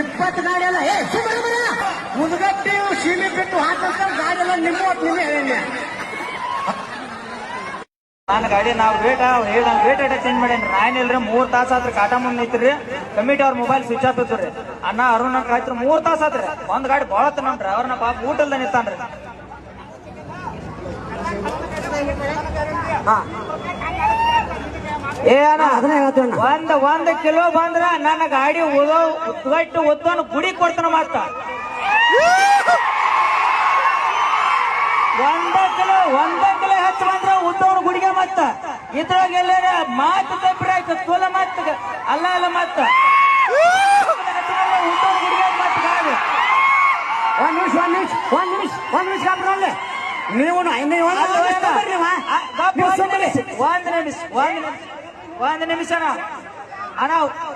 ಇಪ್ಪತ್ತು ಗಾಡಿ ಅಲ್ಲ. ಏ ಸುಮ್ಮನೆ ಬರ ಮುದುಗಟ್ಟಿ ಸೀಮೆ ಬಿಟ್ಟು ಹಾಕಿಸ್ತಾರೆ ಗಾಡಿ ಎಲ್ಲ ನಿಮ್ಮ ನಿಮ್ಮ ಹೇಳಿ ನನ್ನ ಗಾಡಿ ನಾವು ರೇಟ್ ಹೇಳ ರೇಟ್ ಏಟ ಚೇಂಜ್ ಮಾಡಿ. ನಾನು ಇಲ್ರಿ ಮೂರ್ ತಾಸ ಆತ್ರಿ ಕಾಟಾ ಮುಂದೆ ನಿಂತ್ರಿ. ಕಮಿಟಿ ಅವ್ರ ಮೊಬೈಲ್ ಸ್ವಿಚ್ ಆಫ್ ಇತ್ತು ಅಣ್ಣ ಅರುಣ್ ಕಾಯ್ತ್ರಿ ಮೂರ್ ತಾಸ ಆತ್ರಿ. ಒಂದ್ ಗಾಡಿ ಭಾಳ ನಮ್ಮ ಡ್ರೈವರ್ನ ಪಾಪ ಊಟಲ್ದ ನಿಂತಾನ್ರಿ. ಏ ಅಣ್ಣ ಅದನ್ನ ಹೇಳ್ತೇನೆ ಒಂದ್ ಒಂದ್ ಕಿಲೋ ಬಂದ್ರ ನನ್ನ ಗಾಡಿ ಉದೋ ಉದ್ಗಟ್ಟು ಉದ್ದನ ಗುಡಿ ಕೊಡ್ತಾನ ಮತ್ತ. ಒಂದ ಕಿಲೋ ಒಂದ ಕಿಲೋ ಹೆಚ್ಚು ಬಂದ್ರ ಉದ್ದವನ ಗುಡಿಗೆ ಮತ್ತ. ಇದ್ರಾಗ ಎಲ್ಲಾರ ಮಾತು ತಪ್ಪಿರ ಆಯ್ತು ತುಲ ಮತ್ತ ಅಲ್ಲ ಅಲ್ಲ ಮತ್ತ. ಉದ್ದವನ ಗುಡಿಗೆ ಮತ್ತ ಗಾಡಿ. ಒಂದ್ ನಿಮಿಷ ಒಂದ್ ನಿಮಿಷ ಒಂದ್ ನಿಮಿಷ ಒಂದ್ ನಿಮಿಷ ಕಾಪ್ರಲ್ಲೇ ನೀವು ನೀವು ಒಂದ್ ನಿಮಿಷ ಒಂದ್ ನಿಮಿಷ. ಒಂದ್ ನಿಮಿಷ ಒಂದ್ ನಿಮಿಷ ಅಣ್ಣ ಅಣ್ಣ